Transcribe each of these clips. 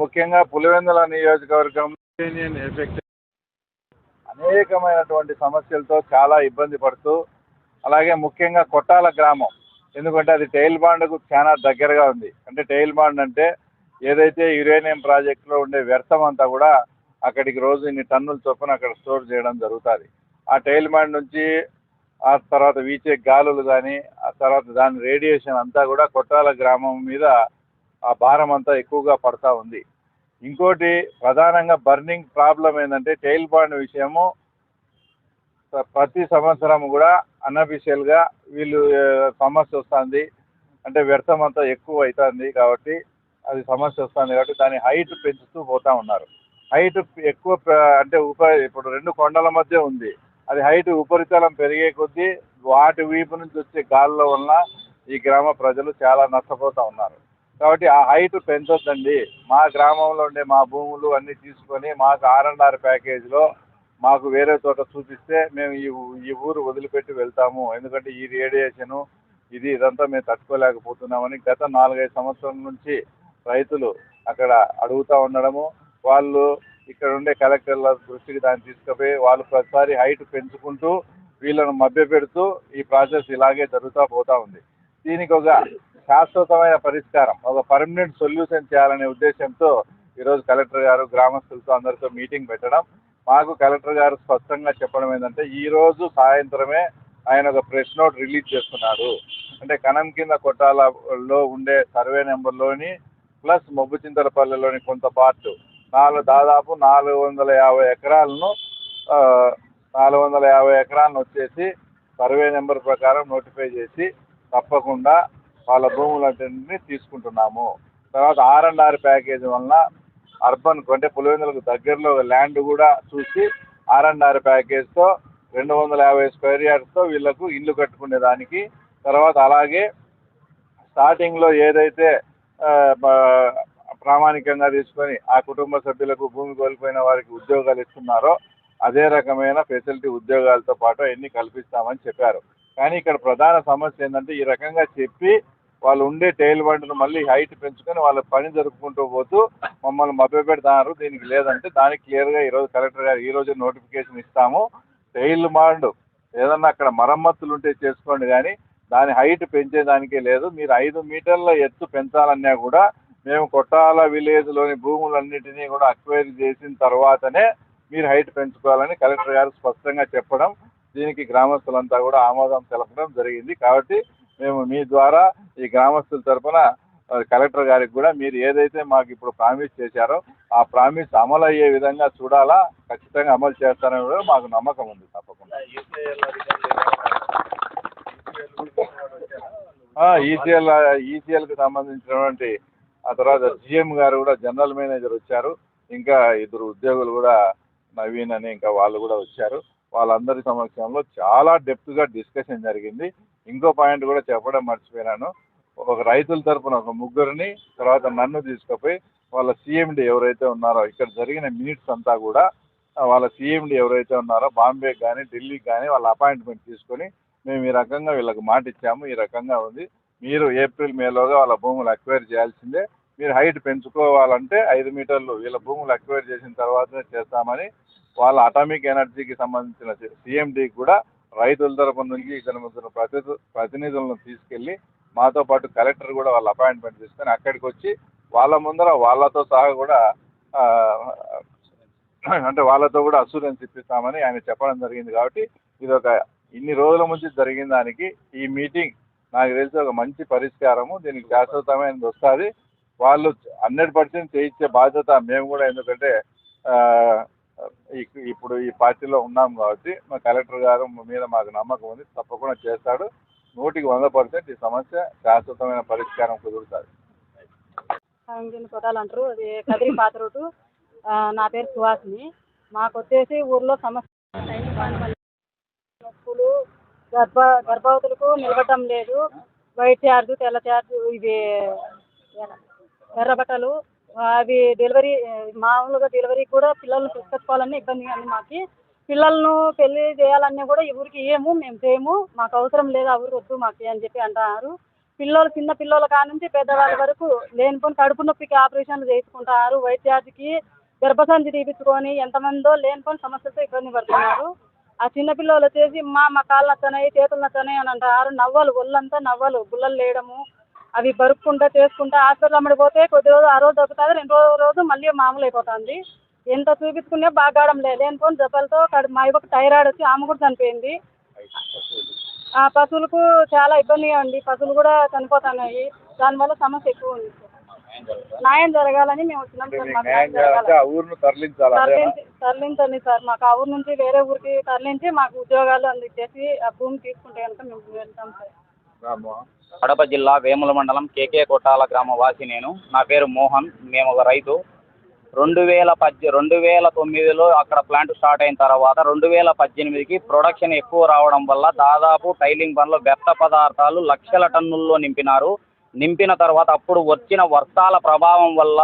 ముఖ్యంగా పులివెందుల నియోజకవర్గం union effect అనేకమైనటువంటి సమస్యలతో చాలా ఇబ్బంది పడుతూ అలాగే ముఖ్యంగా కొట్టాల గ్రామం. ఎందుకంటే అది టైల్ బాండ్కు చాలా దగ్గరగా ఉంది. అంటే టైల్ బాండ్ అంటే ఏదైతే యురేనియం ప్రాజెక్టులో ఉండే వ్యర్థం అంతా కూడా అక్కడికి రోజు ఇన్ని టన్నుల చొప్పున అక్కడ స్టోర్ చేయడం జరుగుతుంది. ఆ టైల్ బాండ్ నుంచి ఆ తర్వాత వీచే గాలులు కానీ ఆ తర్వాత దాని రేడియేషన్ అంతా కూడా కొట్టాల గ్రామం మీద ఆ భారం అంతా ఎక్కువగా పడతా ఉంది. ఇంకోటి ప్రధానంగా బర్నింగ్ ప్రాబ్లం ఏంటంటే టైల్ బాండ్ విషయము ప్రతి సంవత్సరం కూడా అన్అఫీషియల్గా వీళ్ళు సమస్య వస్తుంది. అంటే వ్యర్థం అంతా ఎక్కువ అవుతుంది కాబట్టి అది సమస్య వస్తుంది కాబట్టి దాని హైట్ పెంచుతూ పోతా ఉన్నారు. హైట్ ఎక్కువ అంటే ఉప ఇప్పుడు రెండు కొండల మధ్య ఉంది. అది హైట్ ఉపరితలం పెరిగే కొద్దీ వాటి వీపు నుంచి వచ్చే గాల్లో ఉన్న ఈ గ్రామ ప్రజలు చాలా నష్టపోతూ ఉన్నారు. కాబట్టి ఆ హైట్ పెంచొద్దండి. మా గ్రామంలో ఉండే మా భూములు అన్నీ తీసుకొని మాకు ఆర్ అండ్ ఆర్ ప్యాకేజ్లో మాకు వేరే చోట చూపిస్తే మేము ఈ ఈ ఊరు వదిలిపెట్టి వెళ్తాము. ఎందుకంటే ఈ రేడియేషను ఇది ఇదంతా మేము తట్టుకోలేకపోతున్నామని గత నాలుగైదు సంవత్సరం నుంచి రైతులు అక్కడ అడుగుతూ ఉండడము. వాళ్ళు ఇక్కడ ఉండే కలెక్టర్ల దృష్టికి దాన్ని తీసుకుపోయి వాళ్ళు ప్రతిసారి హైట్ పెంచుకుంటూ వీళ్ళను మభ్యపెడుతూ ఈ ప్రాసెస్ ఇలాగే జరుగుతూ పోతా ఉంది. దీనికి ఒక శాశ్వతమైన పరిష్కారం ఒక పర్మనెంట్ సొల్యూషన్ చేయాలనే ఉద్దేశంతో ఈరోజు కలెక్టర్ గారు గ్రామస్తులతో అందరితో మీటింగ్ పెట్టడం. మాకు కలెక్టర్ గారు స్పష్టంగా చెప్పడం ఏంటంటే ఈ రోజు సాయంత్రమే ఆయన ఒక ప్రెస్ నోట్ రిలీజ్ చేస్తున్నారు అంటే కనం కింద కొట్టాలలో ఉండే సర్వే నెంబర్లోని ప్లస్ మొబ్బుచింతలపల్లిలోని కొంత పార్ట్ నాలుగు దాదాపు నాలుగు వందల యాభై ఎకరాలను నాలుగు వందల యాభై ఎకరాలను వచ్చేసి సర్వే నెంబర్ ప్రకారం నోటిఫై చేసి తప్పకుండా వాళ్ళ భూములన్నింటినీ తీసుకుంటున్నాము. తర్వాత ఆర్ అండ్ ఆర్ ప్యాకేజ్ వలన అర్బన్ అంటే పులివెందులకు దగ్గరలో ల్యాండ్ కూడా చూసి ఆర్ అండ్ ఆర్ ప్యాకేజ్తో రెండు వందల యాభై స్క్వేర్ యార్డ్స్తో వీళ్ళకు ఇల్లు కట్టుకునే దానికి. తర్వాత అలాగే స్టార్టింగ్లో ఏదైతే ప్రామాణికంగా తీసుకొని ఆ కుటుంబ సభ్యులకు భూమి కోల్పోయిన వారికి ఉద్యోగాలు ఇస్తున్నారో అదే రకమైన ఫెసిలిటీ ఉద్యోగాలతో పాటు అన్ని కల్పిస్తామని చెప్పారు. కానీ ఇక్కడ ప్రధాన సమస్య ఏంటంటే ఈ రకంగా చెప్పి వాళ్ళు ఉండే టైల్ బండ్ను మళ్ళీ హైట్ పెంచుకొని వాళ్ళ పని జరుపుకుంటూ పోతూ మమ్మల్ని మభ్యపెడతారు. దీనికి లేదంటే దానికి క్లియర్గా ఈరోజు కలెక్టర్ గారు ఈరోజు నోటిఫికేషన్ ఇస్తాము. టైల్ బాండ్ ఏదన్నా అక్కడ మరమ్మతులు ఉంటే చేసుకోండి కానీ దాని హైట్ పెంచేదానికే లేదు. మీరు ఐదు మీటర్ల ఎత్తు పెంచాలన్నా కూడా మేము కొట్టాల విలేజ్లోని భూములన్నిటినీ కూడా అక్వైర్ చేసిన తర్వాతనే మీరు హైట్ పెంచుకోవాలని కలెక్టర్ గారు స్పష్టంగా చెప్పడం దీనికి గ్రామస్తులంతా కూడా ఆమోదం తెలపడం జరిగింది. కాబట్టి మేము మీ ద్వారా ఈ గ్రామస్తుల తరపున ఆ, కలెక్టర్ గారికి కూడా మీరు ఏదైతే మాకు ఇప్పుడు ప్రామిస్ చేశారో ఆ ప్రామిస్ అమలు అయ్యే విధంగా చూడాలా ఖచ్చితంగా అమలు చేస్తారని కూడా మాకు నమ్మకం ఉంది తప్పకుండా. ఈసీఎల్ ఈసీఎల్కి సంబంధించినటువంటి ఆ తర్వాత జిఎం గారు కూడా జనరల్ మేనేజర్ వచ్చారు. ఇంకా ఇద్దరు ఉద్యోగులు కూడా నవీన్ అని ఇంకా వాళ్ళు కూడా వచ్చారు. వాళ్ళందరి సమక్షంలో చాలా డెప్త్గా డిస్కషన్ జరిగింది. ఇంకో పాయింట్ కూడా చెప్పడం మర్చిపోయినాను. ఒక రైతుల తరపున ఒక ముగ్గురిని తర్వాత నన్ను తీసుకుపోయి వాళ్ళ సీఎండి ఎవరైతే ఉన్నారో ఇక్కడ జరిగిన మినిట్స్ అంతా కూడా వాళ్ళ సీఎండి ఎవరైతే ఉన్నారో బాంబే కానీ ఢిల్లీకి కానీ వాళ్ళ అపాయింట్మెంట్ తీసుకొని మేము ఈ రకంగా వీళ్ళకి మాట ఇచ్చాము ఈ రకంగా ఉంది. మీరు ఏప్రిల్ మేలోగా వాళ్ళ భూములు అక్వైర్ చేయాల్సిందే. మీరు హైట్ పెంచుకోవాలంటే ఐదు మీటర్లు వీళ్ళ భూములు అక్వైర్ చేసిన తర్వాతనే చేస్తామని వాళ్ళ అటామిక్ ఎనర్జీకి సంబంధించిన సీఎండీకి కూడా రైతుల తరపు నుంచి ఇద్దరు ముగ్గురు ప్రతి ప్రతినిధులను తీసుకెళ్ళి మాతో పాటు కలెక్టర్ కూడా వాళ్ళ అపాయింట్మెంట్ తీసుకొని అక్కడికి వచ్చి వాళ్ళ ముందర వాళ్ళతో సహా కూడా అంటే వాళ్ళతో కూడా అసూరెన్స్ ఇప్పిస్తామని ఆయన చెప్పడం జరిగింది కాబట్టి ఇది ఒక ఇన్ని రోజుల నుంచి జరిగిన దానికి ఈ మీటింగ్ నాకు తెలిసి ఒక మంచి పరిష్కారము. దీనికి శాశ్వతమైనది వస్తుంది. వాళ్ళు హండ్రెడ్ పర్సెంట్ చేయించే బాధ్యత మేము కూడా ఎందుకంటే ఇప్పుడు ఈ పార్టీలో ఉన్నాం కాబట్టి మా కలెక్టర్ గారు మీద మాకు నమ్మకం ఉంది. తప్పకుండా చేస్తాడు. నూటికి వంద పర్సెంట్ ఈ సమస్య శాశ్వతమైన పరిష్కారం కుదురుతుంది. ఇంజిన్ కొట్టాలంటారు. అది కదిరి పాత రోడ్డు. నా పేరు సుహాసిని. మాకు వచ్చేసి ఊర్లో సమస్య నొప్పులు గర్భ గర్భవతులకు నిలబడటం లేదు. వైట్ చార్జ్ తెల్ల చార్జ్ ఇది ఎర్ర- బట్టలు అవి డెలివరీ మామూలుగా డెలివరీ కూడా పిల్లల్ని తీసుకొచ్చుకోవాలని ఇబ్బందిగా ఉంది మాకు. పిల్లలను పెళ్ళి చేయాలన్నా కూడా ఎవరికి ఏము మేము చేయము. మాకు అవసరం లేదు ఎవరు వద్దు మాకు అని చెప్పి అంటున్నారు. పిల్లలు చిన్న పిల్లల కాడ నుంచి పెద్దవాళ్ళ వరకు లేనిపోని కడుపు నొప్పికి ఆపరేషన్లు చేసుకుంటున్నారు వైట్ గర్భసంధి తీపించుకొని ఎంతమందో లేనిపోని సమస్యతో ఇబ్బంది పడుతున్నారు. ఆ చిన్నపిల్లలు వచ్చేసి మా మా కాళ్ళు నచ్చనాయి చేతులు నచ్చనాయి అని అంటారు. నవ్వలు ఒళ్ళంతా నవ్వలు గుల్లలు లేయడము అవి బరుక్కుంటా చేసుకుంటా హాస్పిటల్ అమ్మడి పోతే కొద్ది రోజు ఆ రోజు దొరుకుతుంది రెండో రోజు మళ్ళీ మామూలు అయిపోతుంది ఎంత చూపించుకున్నా బాగాడం లేదు లేనిపోని జబ్బలతో మా యొక్క థైరాయిడ్ వచ్చి ఆమె కూడా చనిపోయింది. ఆ పశువులకు చాలా ఇబ్బందిగా ఉంది. పశువులు కూడా చనిపోతున్నాయి. దానివల్ల సమస్య ఎక్కువ ఉంది. న్యాయం జరగాలని మేము వచ్చినాం సార్ ఊరును తరలించాలి? తరలించండి సార్ మాకు ఆ ఊరు నుంచి వేరే ఊరికి తరలించి మాకు ఉద్యోగాలు అందించేసి ఆ భూమి తీసుకుంటే కనుక మేము వెళ్తాం సార్. కడప జిల్లా వేముల మండలం కేకే కొట్టాల గ్రామ వాసి నేను. నా పేరు మోహన్ మేము ఒక రైతు. రెండు వేల పద్దె రెండు వేల తొమ్మిదిలో అక్కడ ప్లాంట్ స్టార్ట్ అయిన తర్వాత రెండు వేల పద్దెనిమిదికి ప్రొడక్షన్ ఎక్కువ రావడం వల్ల దాదాపు టైలింగ్ పనిలో వ్యర్థ పదార్థాలు లక్షల టన్నుల్లో నింపినారు. నింపిన తర్వాత అప్పుడు వచ్చిన వర్షాల ప్రభావం వల్ల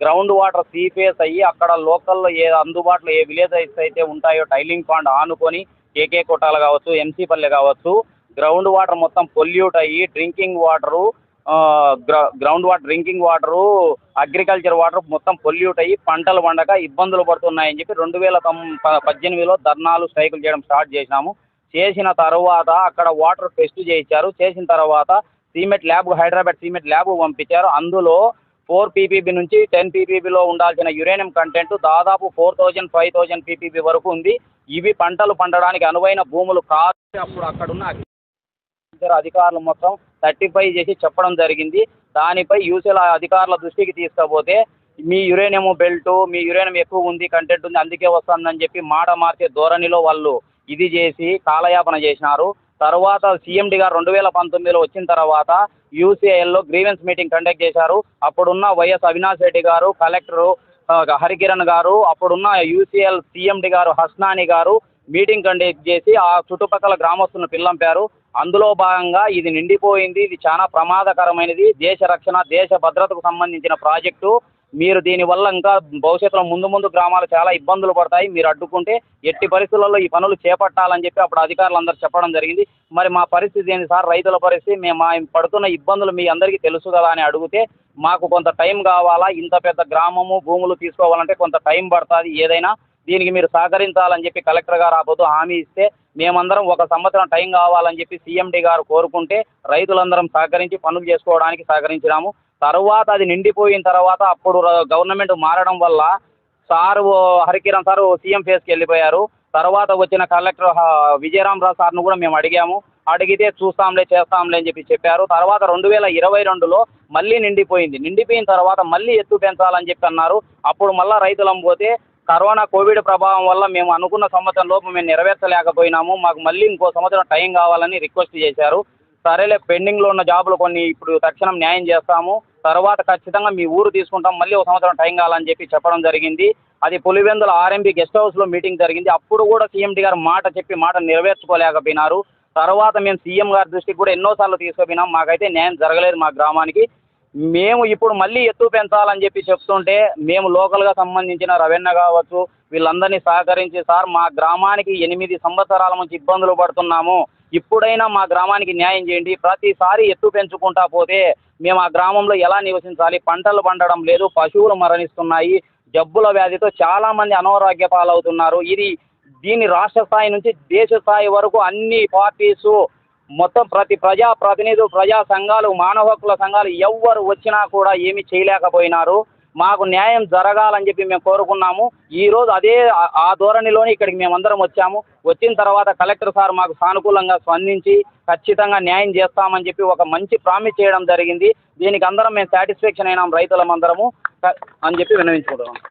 గ్రౌండ్ వాటర్ సీపేస్ అయ్యి అక్కడ లోకల్లో ఏ అందుబాటులో ఏ విలేజెస్ అయితే ఉంటాయో టైలింగ్ పాండ్ ఆనుకొని కేకే కొట్టాలు కావచ్చు ఎంసీ పల్లె కావచ్చు గ్రౌండ్ వాటర్ మొత్తం పొల్యూట్ అయ్యి drinking water ground water drinking water agriculture water మొత్తం పొల్యూట్ అయ్యి పంటలు పండక ఇబ్బందులు పడుతున్నాయని చెప్పి రెండు వేల ప- పద్దెనిమిదిలో ధర్నాలు స్ట్రైకులు చేయడం స్టార్ట్ చేసినాము. చేసిన తర్వాత అక్కడ వాటర్ టెస్ట్ చేయించారు. చేసిన తర్వాత cement lab Hyderabad cement lab పంపించారు. అందులో ఫోర్ పీపీబీ నుంచి టెన్ పీపీబీలో ఉండాల్సిన యురేనియం కంటెంట్ దాదాపు four thousand five thousand PPB వరకు ఉంది. ఇవి పంటలు పండడానికి అనువైన భూములు కాదు. అప్పుడు అక్కడున్న అధికారులు మొత్తం సర్టిఫై చేసి చెప్పడం జరిగింది. దానిపై యూసీఎల్ అధికారుల దృష్టికి తీసుకపోతే మీ యురేనియం బెల్ట్ మీ యురేనియం ఎక్కువ ఉంది కంటెంట్ ఉంది అందుకే వస్తుందని చెప్పి మాట మార్చే ధోరణిలో వాళ్ళు ఇది చేసి కాలయాపన చేసినారు. తర్వాత సీఎండి గారు రెండు వేల పంతొమ్మిదిలో వచ్చిన తర్వాత యూసీఐఎల్లో గ్రీవెన్స్ మీటింగ్ కండక్ట్ చేశారు. అప్పుడున్న వైఎస్ అవినాష్ రెడ్డి గారు కలెక్టరు హరికిరణ్ గారు అప్పుడున్న యూసీఎల్ సీఎండి గారు హస్నాని గారు మీటింగ్ కండక్ట్ చేసి ఆ చుట్టుపక్కల గ్రామస్తులను పిల్లంపారు. అందులో భాగంగా ఇది నిండిపోయింది. ఇది చాలా ప్రమాదకరమైనది. దేశ రక్షణ దేశ భద్రతకు సంబంధించిన ప్రాజెక్టు. మీరు దీనివల్ల ఇంకా భవిష్యత్తులో ముందు ముందు గ్రామాలు చాలా ఇబ్బందులు పడతాయి. మీరు అడ్డుకుంటే ఎట్టి పరిస్థితులలో ఈ పనులు చేపట్టాలని చెప్పి అప్పుడు అధికారులు అందరూ చెప్పడం జరిగింది. మరి మా పరిస్థితి ఏంటి సార్? రైతుల పరిస్థితి మేము మా పడుతున్న ఇబ్బందులు మీ అందరికీ తెలుసు కదా అని అడిగితే మాకు కొంత టైం కావాలా? ఇంత పెద్ద గ్రామము భూములు తీసుకోవాలంటే కొంత టైం పడుతుంది. ఏదైనా దీనికి మీరు సహకరించాలని చెప్పి కలెక్టర్ గారు ఆ పొద్దు హామీ ఇస్తే మేమందరం ఒక సంవత్సరం టైం కావాలని చెప్పి సీఎండి గారు కోరుకుంటే రైతులందరం సహకరించి పనులు చేసుకోవడానికి సహకరించినాము. తర్వాత అది నిండిపోయిన తర్వాత అప్పుడు గవర్నమెంట్ మారడం వల్ల సార్ హరికిరణ్ సారు సీఎం ఫేస్కి వెళ్ళిపోయారు. తర్వాత వచ్చిన కలెక్టర్ విజయరామరావు సార్ను కూడా మేము అడిగాము. అడిగితే చూస్తాంలే చేస్తాంలే అని చెప్పి చెప్పారు. తర్వాత రెండు వేల ఇరవై రెండులో మళ్ళీ నిండిపోయింది. నిండిపోయిన తర్వాత మళ్ళీ ఎత్తు పెంచాలని చెప్పి అన్నారు. అప్పుడు మళ్ళీ రైతులం పోతే కరోనా కోవిడ్ ప్రభావం వల్ల మేము అనుకున్న సంవత్సరం లోపు మేము నెరవేర్చలేకపోయినాము. మాకు మళ్ళీ ఇంకో సంవత్సరం టైం కావాలని రిక్వెస్ట్ చేశారు. సరేలే పెండింగ్లో ఉన్న జాబులు కొన్ని ఇప్పుడు తక్షణం న్యాయం చేస్తాము. తర్వాత ఖచ్చితంగా మీ ఊరు తీసుకుంటాం. మళ్ళీ ఒక సంవత్సరం టైం కావాలని చెప్పి చెప్పడం జరిగింది. అది పులివెందుల ఆర్ఎంపీ గెస్ట్ హౌస్లో మీటింగ్ జరిగింది. అప్పుడు కూడా సీఎండి గారు మాట చెప్పి మాట నెరవేర్చుకోలేకపోయినారు. తర్వాత మేము సీఎం గారి దృష్టికి కూడా ఎన్నోసార్లు తీసుకుపోయినాం. మాకైతే న్యాయం జరగలేదు మా గ్రామానికి. మేము ఇప్పుడు మళ్ళీ ఎత్తు పెంచాలని చెప్పి చెప్తుంటే మేము లోకల్గా సంబంధించిన రవెన్న కావచ్చు వీళ్ళందరినీ సహకరించి సార్ మా గ్రామానికి ఎనిమిది సంవత్సరాల నుంచి ఇబ్బందులు పడుతున్నాము. ఇప్పుడైనా మా గ్రామానికి న్యాయం చేయండి. ప్రతిసారి ఎత్తు పెంచుకుంటా పోతే మేము ఆ గ్రామంలో ఎలా నివసించాలి? పంటలు పండడం లేదు పశువులు మరణిస్తున్నాయి జబ్బుల వ్యాధితో చాలామంది అనారోగ్య పాలవుతున్నారు. ఇది దీన్ని రాష్ట్ర స్థాయి నుంచి దేశ స్థాయి వరకు అన్ని పార్టీసు మొత్తం ప్రతి ప్రజా ప్రతినిధులు ప్రజా సంఘాలు మానవ హక్కుల సంఘాలు ఎవ్వరు వచ్చినా కూడా ఏమీ చేయలేకపోయినారు. మాకు న్యాయం జరగాలని చెప్పి మేము కోరుకున్నాము. ఈరోజు అదే ఆ- ఆ ధోరణిలోనే ఇక్కడికి మేమందరం వచ్చాము. వచ్చిన తర్వాత కలెక్టర్ సార్ మాకు సానుకూలంగా స్పందించి ఖచ్చితంగా న్యాయం చేస్తామని చెప్పి ఒక మంచి ప్రామిస్ చేయడం జరిగింది. దీనికి అందరం మేము సాటిస్ఫాక్షన్ అయినాం రైతులమందరము. క- అని చెప్పి విన్నవించుకుంటున్నాం.